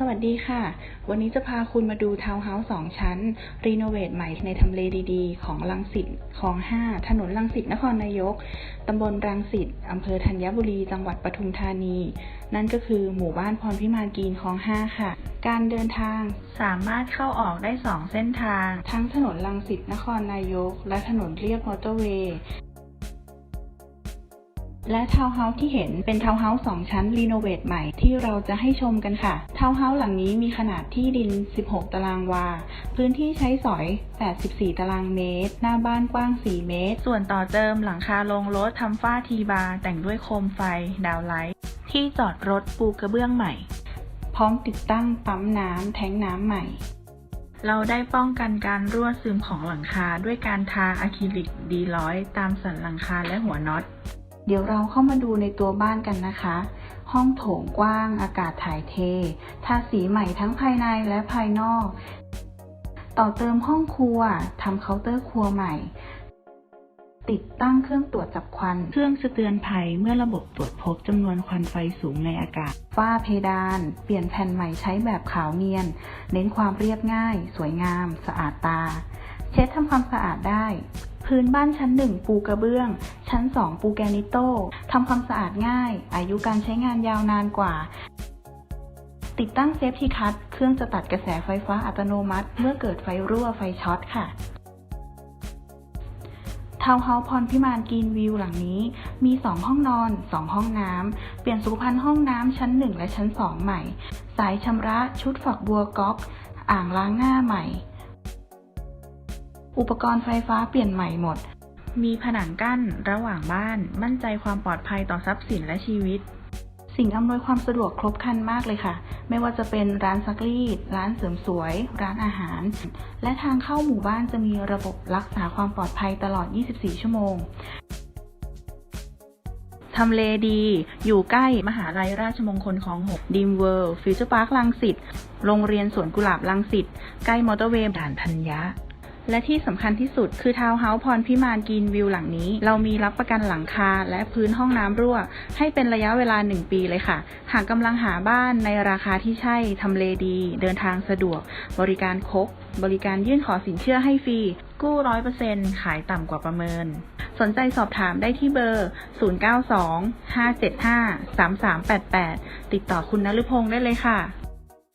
สวัสดีค่ะ วันนี้จะพาคุณมาดูทาวน์เฮาส์สองชั้น รีโนเวทใหม่ในทำเลดีๆ ของลังสิตคลอง 5 ถนนลังสิตนครนายก ตำบลรังสิตอำเภอธัญบุรี จังหวัดปทุมธานี นั่นก็คือหมู่บ้านพรพิมานกีนคลอง 5 ค่ะ การเดินทางสามารถเข้าออกได้ 2 เส้นทาง ทั้งถนนลังสิตนครนายก และถนนเรียบมอเตอร์เวย์ และทาวน์เฮาส์ที่เห็นเป็นทาวน์เฮาส์สองชั้นรีโนเวทใหม่ที่เราจะให้ชมกันค่ะ ทาวน์เฮาส์หลังนี้มีขนาดที่ดิน 16 ตารางวา พื้นที่ใช้สอย 84 ตารางเมตร หน้าบ้านกว้าง 4 เมตร ส่วนต่อเติมหลังคาลงรถทำฝ้าทีบาร์แต่งด้วยโคมไฟ ดาวไลท์ที่จอดรถปูกระเบื้องใหม่ พร้อมติดตั้งปั๊มน้ำแทงน้ำใหม่ เราได้ป้องกันการรั่วซึมของหลังคาด้วยการทาอะคริลิกดีร้อยตามสันหลังคาและหัวน็อต เดี๋ยวเราเข้ามาดูในตัวบ้านกันนะคะ ห้องโถงกว้างอากาศถ่ายเท ทาสีใหม่ทั้งภายในและภายนอก ต่อเติมห้องครัวทำเคาน์เตอร์ครัวใหม่ ติดตั้งเครื่องตรวจจับควัน เครื่องสะเตือนภัยเมื่อระบบตรวจพบจำนวนควันไฟสูงในอากาศ ฝ้าเพดาน เปลี่ยนแผ่นใหม่ใช้แบบขาวเนียน เน้นความเรียบง่าย สวยงาม สะอาดตา เช็ดทำความสะอาดได้ พื้นบ้านชั้น 1 ปูกระเบื้อง ชั้น 2 ปูแกนิโต้ทำความสะอาดง่าย อายุการใช้งานยาวนานกว่า ติดตั้งเซฟตี้คัทเครื่องจะตัดกระแสไฟฟ้าอัตโนมัติ เมื่อเกิดไฟรั่วไฟช็อตค่ะทาวน์เฮาส์พรพิมานกรีนวิวหลังนี้ มี 2 ห้องนอน 2 ห้องน้ำ เปลี่ยนสุขภัณฑ์ห้องน้ำชั้น 1 และชั้น 2 ใหม่ สายชำระชุดฝักบัวก๊อก อ่างล้างหน้าใหม่ อุปกรณ์ไฟฟ้าเปลี่ยนใหม่หมด มีผนังกั้นระหว่างบ้าน มั่นใจความปลอดภัยต่อทรัพย์สินและชีวิต สิ่งอำนวยความสะดวกครบครันมากเลยค่ะ ไม่ว่าจะเป็นร้านซักรีด ร้านเสริมสวย ร้านอาหาร และทางเข้าหมู่บ้านจะมีระบบรักษาความปลอดภัยตลอด 24 ชั่วโมงทำเลดี อยู่ใกล้มหาลัยราชมงคลคลองหกดีมเวิลด์ฟิวเจอร์พาร์คลังสิต โรงเรียนสวนกุหลาบลังสิต ใกล้มอเตอร์เวย์ด่านธัญญะ และที่สำคัญที่สุดคือทาวน์เฮาส์พรพิมานกรีนวิวหลังนี้ เรามีรับประกันหลังคาและพื้นห้องน้ำรั่ว ให้เป็นระยะเวลา 1 ปีเลยค่ะ หากกำลังหาบ้านในราคาที่ใช่ทำเลดี เดินทางสะดวก บริการครบบริการยื่นขอสินเชื่อให้ฟรี กู้ร้อยเปอร์เซ็นขายต่ำกว่าประเมิน สนใจสอบถามได้ที่เบอร์ 092 575 3388 ติดต่อคุณนฤพงศ์ได้เลยค่ะ